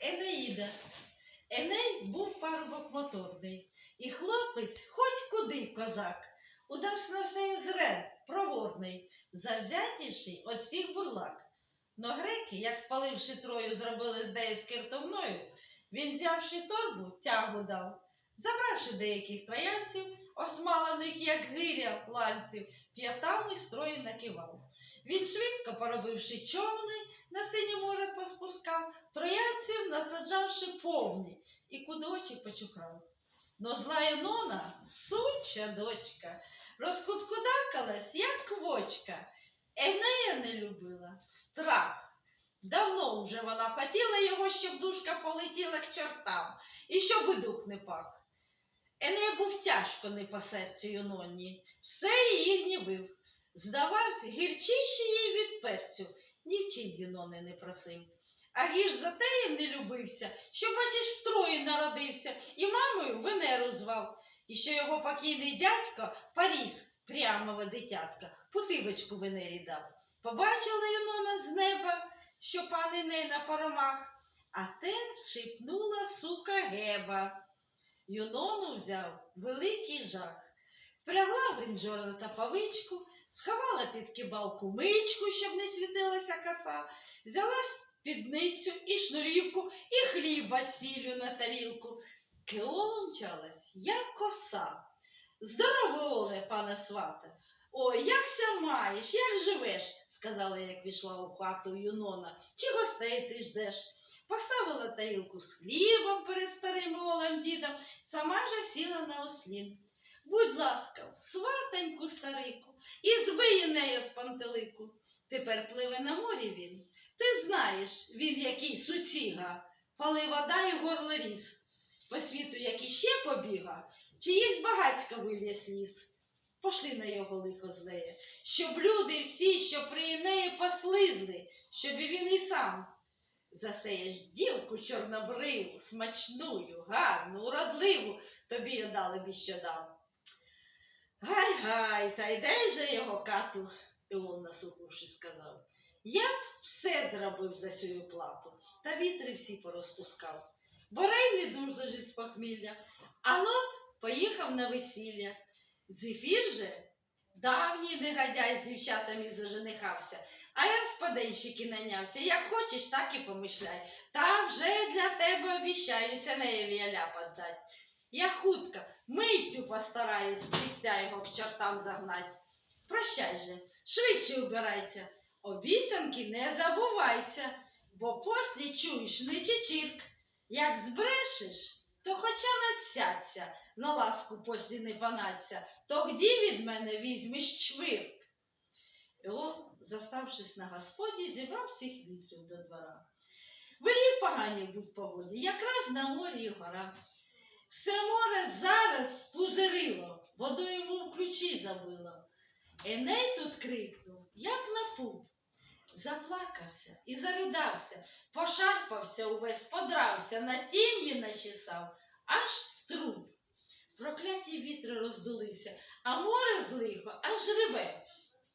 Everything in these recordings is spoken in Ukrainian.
Енеїда. Еней був парубок моторний, і хлопець хоч куди козак. Удався на все зре, проворний, завзятіший от всіх бурлак. Но греки, як спаливши трою, зробили з деї скиртовною, він, взявши торбу, тягу дав. Забравши деяких троянців, осмалених, як гиря ланців, п'ятами строї накивав. Він швидко поробивши човни, на синє море поспускав, троянців насаджавши повні, і куди очі почухав. Но зла Юнона, суча дочка, розкуткудакалась, як квочка. Енея не любила, страх. Давно вже вона хотіла його, щоб душка полетіла к чортам, і щоб і дух не пах. Енея був тяжко не по серцю Юноні, все її гнівив. Здавався, гірчіший їй від перцю, ні в чим Юнони не просив. А гірш за те їм не любився, що, бачиш, втрої народився, і мамою Венеру звав, і що його покійний дядько Паріс, прямого дитятка, путивочку Венері дав. Побачила Юнона з неба, що пан Іней на паромах, а те шипнула сука Геба. Юнону взяв великий жах. Впрягла в ринджора та павичку, сховала під кибалку мичку, щоб не світилася коса, взяла спідницю і шнурівку, і хліба з сіллю на тарілку. Кеоло мчалась, як коса. Здорово, Оле, пане свате. Ой, як ся маєш, як живеш? сказала, як війшла у хату Юнона. Чи гостей ти ждеш? Поставила тарілку з хлібом перед старим голим дідом, сама же сіла на ослін. Будь ласка, сватеньку старику, і збиє нею з пантелику. Тепер пливе на морі він. Ти знаєш, він який суціга, пали вода і горло ріс. По світу, як іще побіга, чиїсь багацька вилє сліз. Пошли на його лихо злеє, щоб люди всі, що при неї послизли, щоб і він і сам. Засеєш дівку чорнобриву, смачную, гарну, уродливу, тобі я дали б що дам. Гай-гай, та йде же його кату, Іон насухавши сказав. Я б все зробив за сю плату, та вітри всі порозпускав. Борей не дуже жить з похмілля, а лот поїхав на весілля. Зефір же давній негодяй з дівчатами заженихався, а я в паденщики нанявся. Як хочеш, так і помишляй. Та вже для тебе обіщаюся неєві ляпа здать. Я хутко, миттю постараюсь трістя його к чортам загнать. Прощай же, швидше убирайся, обіцянки не забувайся, бо послі чуєш не чечірк. Як збрешеш, то хоча надсяться, на ласку послі не панаться, то гді від мене візьмеш чвирк. Іон, заставшись на господі, зібрав всіх вітрів до двора. Велів погані будь погоді, якраз на морі й гора. Все зараз водою йому в ключі забило. Еней тут крикнув, як на пуп. Заплакався і заридався, пошарпався увесь, подрався, на тім'ї начесав, аж струб. Прокляті вітри роздулися, а море злихо аж реве.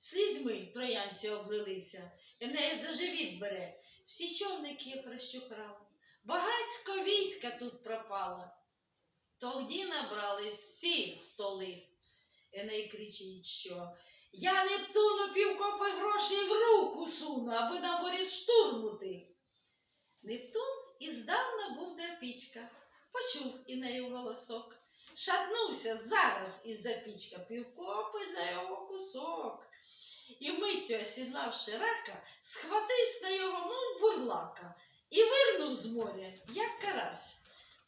Слізьми троянці облилися, Еней за живіт бере, всі човники їх розчухрали. Багацько війська тут пропало. Тоді набрались всі столи. Еней кричить, що я Нептуну півкопи грошей в руку суну, аби на морі штурмути. Нептун іздавна був драпічка, почув і нею голосок. Шатнувся зараз із-за пічка, півкопи на його кусок. І миттю осідлавши рака, схватився на його, мов бурлака, і вирнув з моря, як карась.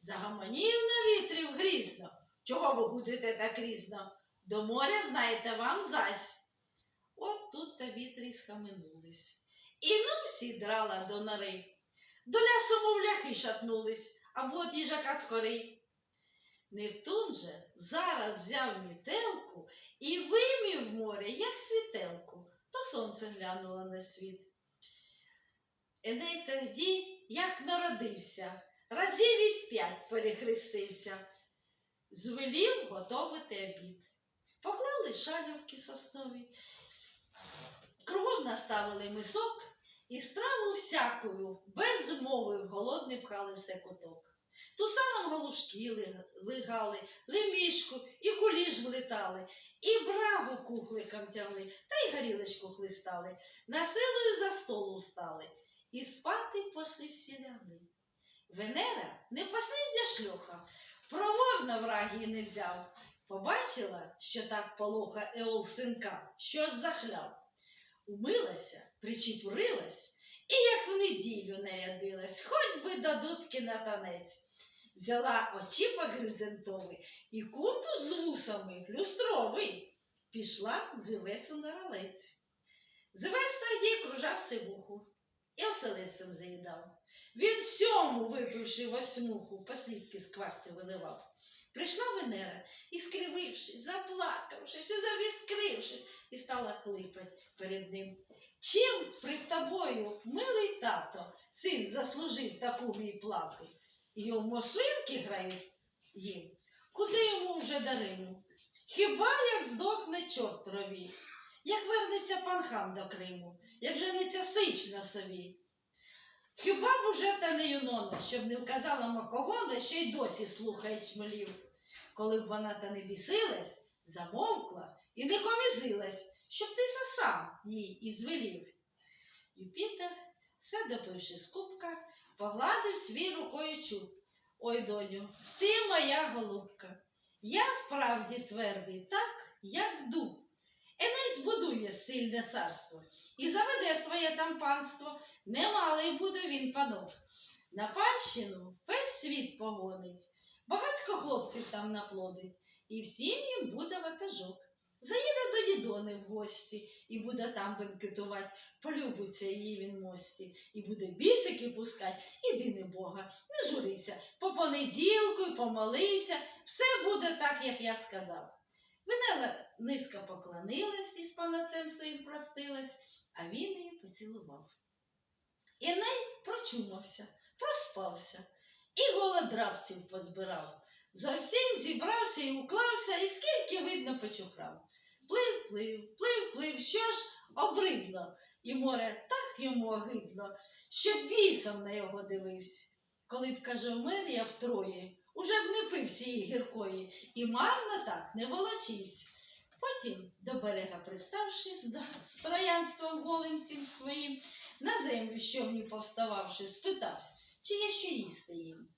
Загомонів на вітрів грізно. Чого ви гудите так різно? До моря, знаєте, вам зась. От тут та вітри й схаменулись. І ну всі драла до нори. До лясу, мов ляхи шатнулись, а вот їжака тхори. Нептун же зараз взяв мітелку і вимів море, як світелку, то сонце глянуло на світ. Еней тоді, як народився, разів із п'ять перехрестився, звелів готовити обід. Поклали шалівки соснові, кругом наставили мисок І страву всякою, без змови в голодний пхали все куток. Ту самим галушки ли- лигали, лемішку і куліш влетали, і браву кухликам тягли, та й горілочку хлистали, на силою за столу встали, і спати пошли всі лягли. Венера не последня шльоха, проводна враг її не взяв. Побачила, що так полоха Еол синка, що захляв. Умилася, причепурилась, і як в неділю нарядилась, хоч би до дудки на танець. Взяла очіпок гризентовий і кунту з вусами люстровий. Пішла з Івесу на ралець. Зевес тоді кружав сивуху і оселедцем заїдав. Він сьому, випивши восьмуху, послідки з кварти виливав. Прийшла Венера і, скривившись, заплакавшись, і завіскрившись, і стала хлипать перед ним. Чим пред тобою, милий тато, син заслужив таку мій плату? Йому свинки грають їм. Куди йому вже дарину? Хіба як здохне чорт рові, як вернеться пан хан до Криму, як жениться сич на сові? Хіба б уже та не юнона, щоб не вказала Макогона, що й досі слухає чмелів? Коли б вона та не бісилась, замовкла і не комізилась, щоб ти сам їй і звелів. Юпітер, все допивши з кубка, погладив свій рукою чуб. Ой, доню, ти моя голубка. Я вправді твердий, так, як дуб. Сильне царство. І заведе своє там панство, немалий буде він панов. На панщину весь світ погонить, багатько хлопців там наплодить, і всім їм буде ватажок. Заїде до дідони в гості і буде там бенкетувати, полюбиться її він мості, і буде бісики пускать, іди не Бога, не журися, по понеділку й помолися, все буде так, як я сказав. Венера низько поклонилась і з панацем своїм простилась, а він її поцілував. Іней прочумався, проспався і голодрабців позбирав. Зовсім зібрався і уклався, і скільки видно почухрав. Плив, плив, плив, плив, що ж обридло, і море так йому огидло, що бісом на його дивився. Коли б, каже, вмер я втроє, уже б не пив сієї гіркої, і марно так не волочився. Потім, до берега приставшись, з троянством голим всім своїм, на землю щовні повстававши, спитався, чи є що їсти їм.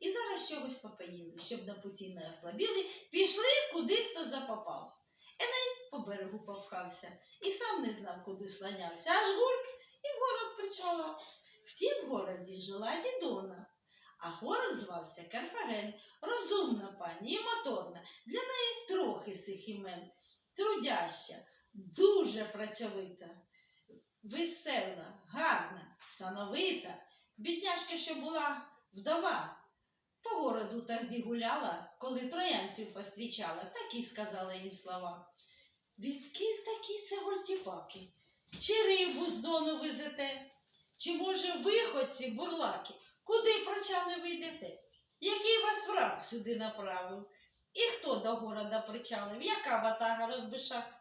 І зараз чогось попоїли, щоб на путі не ослабіли, пішли, куди хто запопав. Еней по берегу попхався і сам не знав, куди слонявся, аж гульк і в город причалав. В тім городі жила дідона, а город звався Карфаген, розумна пані і моторна, для неї трохи сих імен, трудяща, дуже працьовита, весела, гарна, сановита, бідняшка, що була вдова. По городу тоді гуляла, коли троянців пострічала, так і сказала їм слова. Відкіль такі це гультіпаки? Чи рибу з дону везете? Чи, може, виходці, бурлаки, куди прочали ви йдете? Який вас враг сюди направив? І хто до города причалив? Яка ватага розбиша?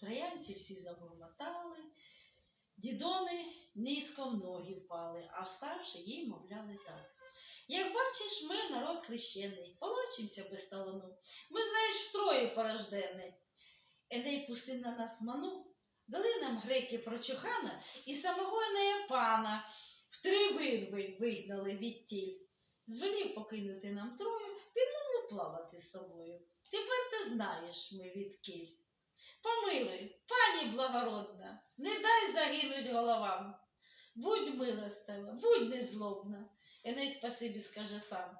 Троянці всі загормотали, дідони низько в ноги впали, а вставши їй мовляли так. Як бачиш, ми народ хрещений, полочимся без талану. Ми, знаєш, втроє порожденний. Еней пустив на нас ману, дали нам греки прочухана і самого Енея пана в три вирви вигнали відтіль. Звелів покинути нам трою, підмовив плавати з собою. Тепер ти знаєш ми відкіль. Помилуй, пані благородна, не дай загинуть головам. Будь милостива, будь незлобна. Еней спасибі скаже сам.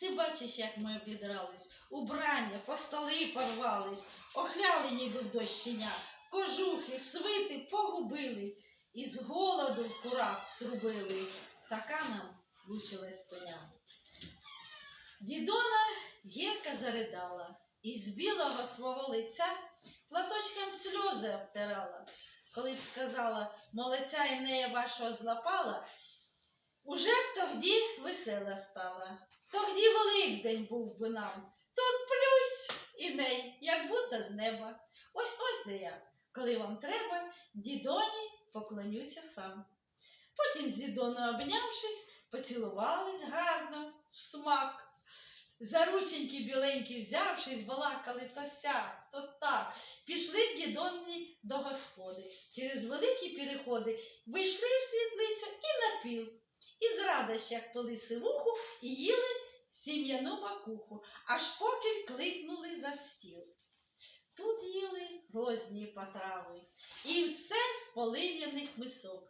Ти бачиш, як ми обідрались, убрання, по столи порвались, охляли ніби в дощиня, кожухи, свити погубили, і з голоду в курах трубили. Така нам влучилась спиня. Дідона гірко заридала, і з білого свого лиця платочком сльози обтирала. Коли б сказала, молодця Інея вашого злапала, уже б тоді весела стала. Тоді Великдень був би нам. Тут плюсь Іней, як будто з неба. Ось ось де я. Коли вам треба, дідоні поклонюся сам. Потім з Дідоною обнявшись, поцілувались гарно в смак. За рученьки біленькі взявшись, балакали то сяк, то так. Пішли в дідонні до господи. Через великі переходи вийшли в світлицю і на піл. І з радощах пили сивуху і їли сім'яну макуху, аж поки кликнули за стіл. Тут їли розні потрави, і все з полив'яних мисок.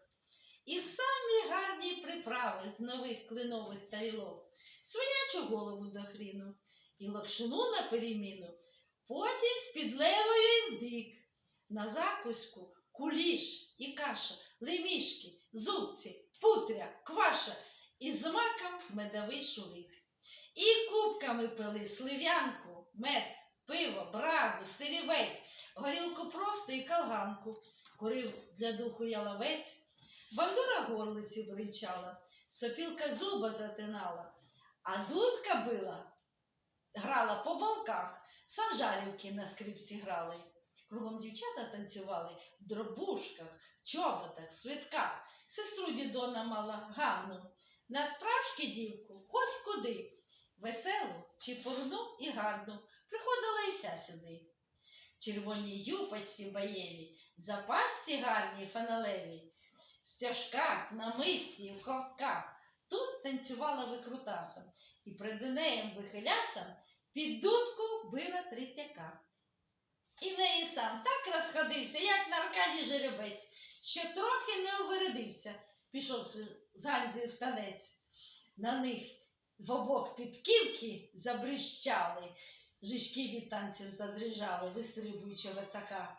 І самі гарні приправи з нових клинових тарілок, свинячу голову до хріну, і локшину на переміну, потім з підлевою індик, на закуску куліш і каша, лемішки, зубці, путря, кваша і з маком медовий шулик. І кубками пили слив'янку, мед, пиво, брагу, сирівець, горілку просто і калганку, курив для духу яловець, бандура горлиці бринчала, сопілка зуба затинала, а дудка била, грала по балках, санжарівки на скрипці грали. Кругом дівчата танцювали в дробушках, чоботах, свитках. Сестру дідона мала Ганну. На справжки дівку, хоч куди, веселу чи порну і гарну, приходила сюди. В червоній юпочці баєві, запасці гарній фаналеві, в стяжках, на мисці, в ковках. Тут танцювала викрутасом і пред Енеєм вихилясом під дудку била третяка. І неї сам так розходився, як на Аркаді жеребець, що трохи не овередився, пішов з Ганзі танець. На них в обох підківки забрищали, жишки від танців задрижали, вистрибуючи вецака.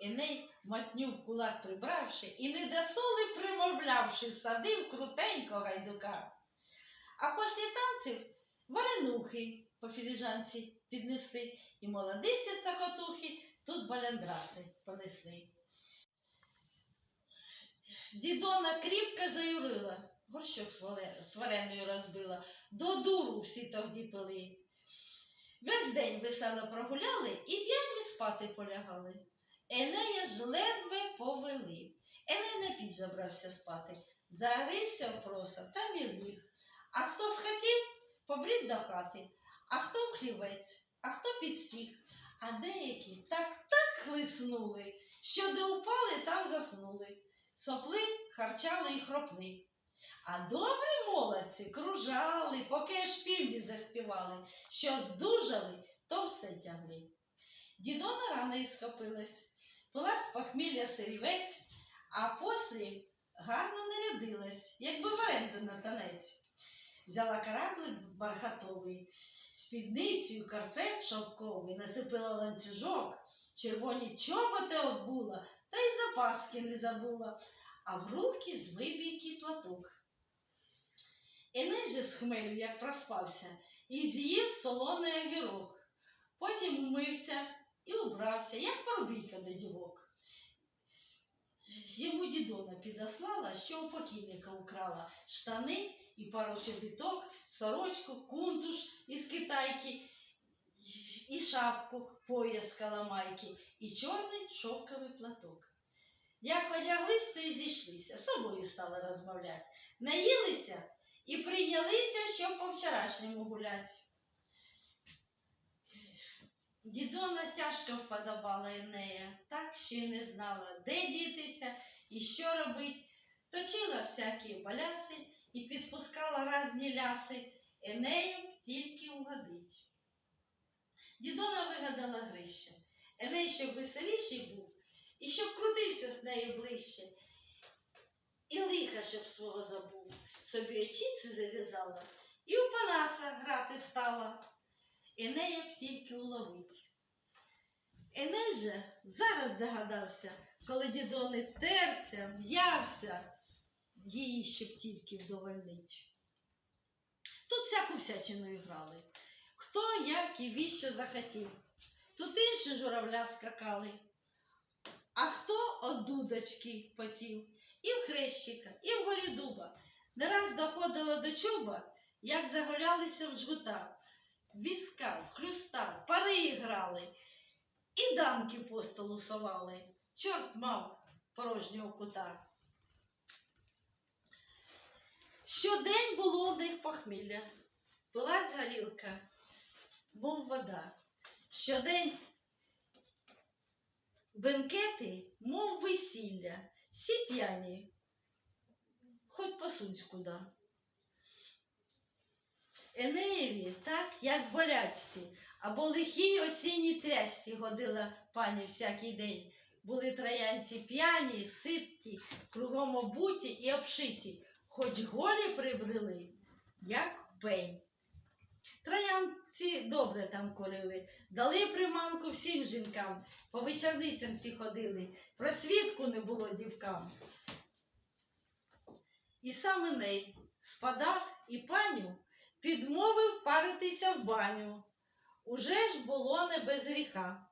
Еней матню в кулак прибравши і не до соли примовлявши, садив крутенько гайдука. А після танців варенухи по філіжанці піднесли, і молодиці цокотухи тут баляндраси понесли. Дідона кріпко заюрила, горщок з вареною розбила, до дуру всі тоді пили. Весь день весело прогуляли і п'яні спати полягали. Енея ж ледве повели. Еней на піч забрався спати, зарився в проса та і ліг. А хто схотів, побрів до хати, а хто в хлівець, а хто під стіг. А деякі так так хлиснули, що де упали, там заснули. Сопли, харчали і хропли. А добрі молодці кружали, поки аж півні заспівали, що здужали, то все тягли. Дідона рано і схопилась, пила з похмілля сирівець, а послі гарно нарядилась, якби в оренду на танець. Взяла кораблик бархатовий, спідницю, корсет шовковий, насипила ланцюжок, червоні чоботи обула, та й запаски не забула, а в руки з вибійки платок. Еней же з хмелю, як проспався, і з'їв солоний огірок. Потім умився і убрався, як парубійка до дівок. Йому дідона підослала, що у покійника украла штани і пару чобіток, сорочку, кунтуш із китайки, і шапку, пояс каламайки, і чорний шовковий платок. Як одяглись, то й зійшлися, собою стали розмовляти. Наїлися і прийнялися, що по вчорашньому гулять. Дідона тяжко вподобала Енея, так що й не знала, де дітися і що робить. Точила всякі баляси і підпускала разні ляси, Енею тільки угодить. Дідона вигадала Грища. Еней, щоб веселіший був, і щоб крутився з нею ближче. І лиха, щоб свого забув, собі очіці зав'язала, і у Панаса грати стала. Енея б тільки уловить. Еней же зараз догадався, коли дідони терся, в'явся, її щоб тільки вдовольнить. Тут всяку всячину грали. Хто, як і віщо захотів. Тут інші журавля скакали. Од дудочки потів, і в хрещика, і в горі дуба. Не раз доходило до чуба, як загулялися в жгута. Віска, хлюста, пари грали, і дамки по столу совали. Чорт мав, порожнього кута. Щодень було у них похмілля, пилась горілка, мов вода. Щодень бенкети, мов весілля, всі п'яні, хоч посунься куди. Енеєві, так, як болячці, або лихій осінній трясці годила пані всякий день. Були троянці п'яні, ситті, кругом обуті і обшиті, хоч голі прибрели, як пень. Троянці добре там курили, дали приманку всім жінкам, по вечорницям всі ходили, просвідку не було дівкам. І саме ней спадав і паню підмовив паритися в баню. Уже ж було не без гріха,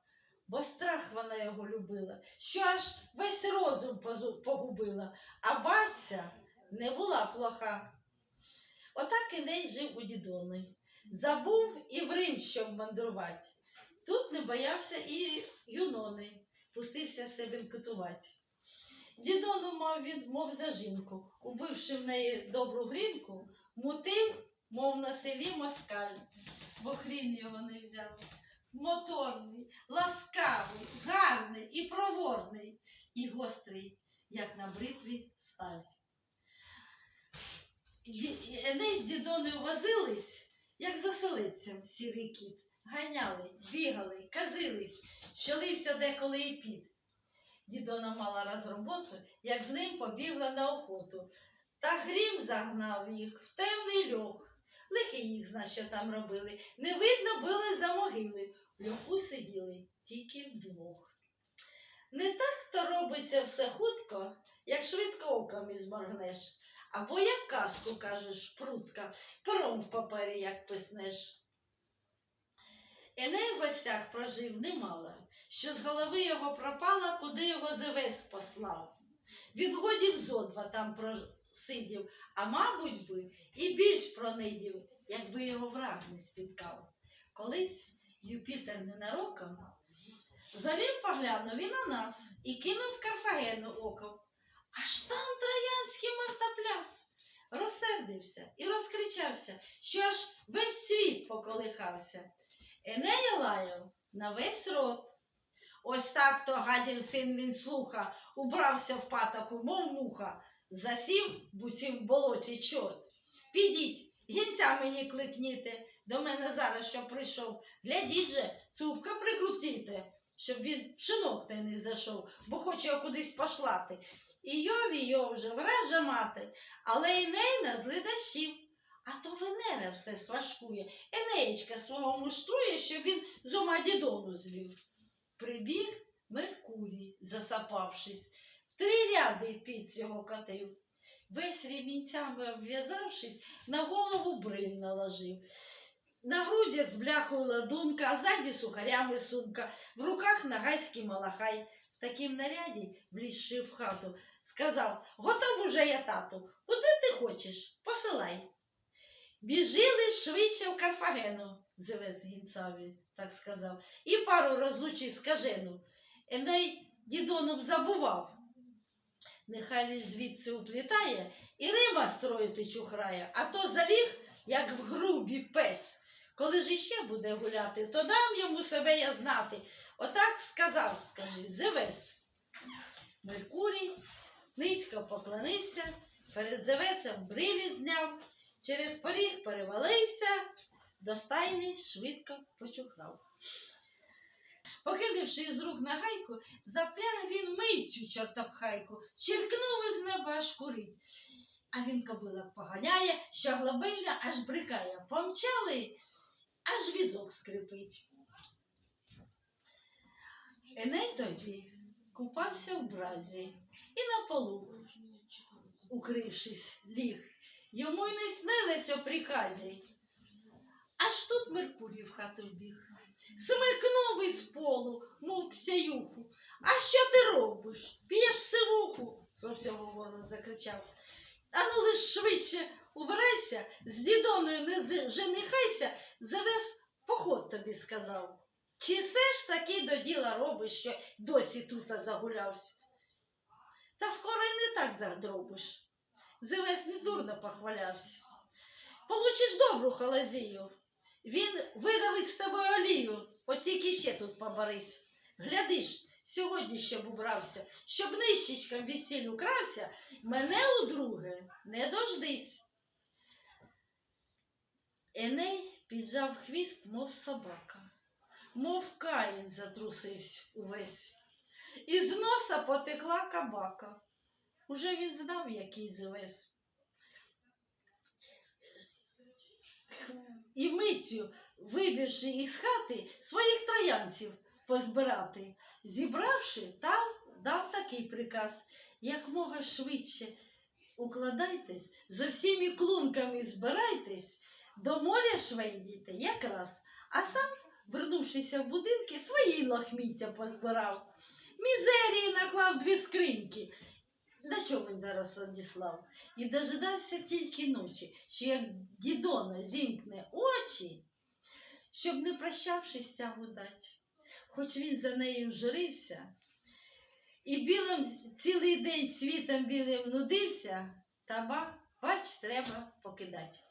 бо страх вона його любила, що аж весь розум погубила, а бабця не була плоха. Отак Іней жив у дідони. Забув і в Рим, щоб мандрувати. Тут не боявся і юнони, пустився все бенкетувати. Дідону мав він, мов за жінку, убивши в неї добру грінку, мутив, мов на селі москаль, бо хрін його не взяв. Моторний, ласкавий, гарний і проворний, і гострий, як на бритві сталь. Еней з дідоною возились, як за селицям сірий кіт. Ганяли, бігали, казились, що лився деколи і під. Дідона мала раз роботу, як з ним побігла на охоту. Та грім загнав їх в темний льох. Лихий їх зна, що там робили. Не видно били за могили. В льоху сиділи тільки вдвох. Не так то робиться все хутко, як швидко оком зморгнеш. Або як казку кажеш, прутка, пером в папері як писнеш. Еней в гостях прожив немало, що з голови його пропала, куди його Зевес послав. Він годів зо два там просидів, а мабуть би і більш пронидів, якби його враг не спіткав. Колись Юпітер ненароком зорів поглянув і на нас і кинув Карфагену оком. Аж там троянський мартопляс розсердився і розкричався, що аж весь світ поколихався. Енея лаяв на весь рот. Ось так то гадів син він слуха, убрався в патоку, мов муха, засів в болоті чорт. Підіть, гінця мені кликніте, до мене зараз що прийшов. Глядіть же, цупка прикрутіте, щоб він в шинок та не зайшов, бо хоче кудись пошлати. І йові йов вже вража мати, але й ней на зли. А то Венера все свашкує, Енеєчка свого муштрує, щоб він з ума дідону звів. Прибіг Меркурій, засапавшись, три ряди під його катив. Весь ремінцями обв'язавшись, на голову бриль наложив. На грудях з бляхою ладунка, а ззаді сухарями сумка, в руках нагайський малахай. В такім наряді, влізши в хату, сказав, готов уже я, тату, куди ти хочеш, посилай. Біжили швидше в Карфагену, Зевес гінцаві, так сказав, і пару розлучив скажену. Еней дідону б забував. Нехай лиш звідси уплітає і риба строїти чухрає, а то заліг, як в грубі пес. Коли ж іще буде гуляти, то дам йому себе я знати. Отак сказав, скажи, Зевес. Меркурій низько поклонився, перед Зевесом брилі зняв, через поріг перевалився, до стайни швидко почухрав. Покинувши із рук нагайку, запряг він митцю чортопхайку, черкнув із неба аж курить. А він кобилок поганяє, що глобильно аж брикає. Помчали, аж візок скрипить. Еней тоді купався в бразі і на полу, укрившись, ліг. Йому й не снилось о приказі. Аж тут Меркурій в хату вбіг. Смикнув із полу, мов псяюху. А що ти робиш? П'єш сивуху? Зо всього голос закричав. Ану лиш швидше убирайся, з дідоною не женихайся, завез поход тобі сказав. Чи все ж таки до діла робиш, що досі тут загулявся? Та скоро й не так задробиш. Зевес не дурно похвалявся. Получиш добру халазію. Він видавить з тобою олію, от тільки ще тут поборись. Глядиш, сьогодні ще б убрався, щоб нищечкам весіллю крався, мене у друге не дождись. Еней піджав хвіст, мов собака, мов каїн затрусився увесь. Із носа потекла кабака. Уже він знав, який зевес. І миттю, вибігши із хати, своїх троянців позбирати. Зібравши, там дав такий приказ, як мога швидше укладайтесь, за всіми клунками збирайтесь, до моря швендіте якраз, а сам, вернувшися в будинки, свої лахміття позбирав. Мізерії наклав дві скриньки. На що він зараз одіслав? І дожидався тільки ночі, що як дідона зімкне очі, щоб не прощавшись тягу дать. Хоч він за нею журився, і білим цілий день світом білим нудився, та ба, бач, треба покидать. Все.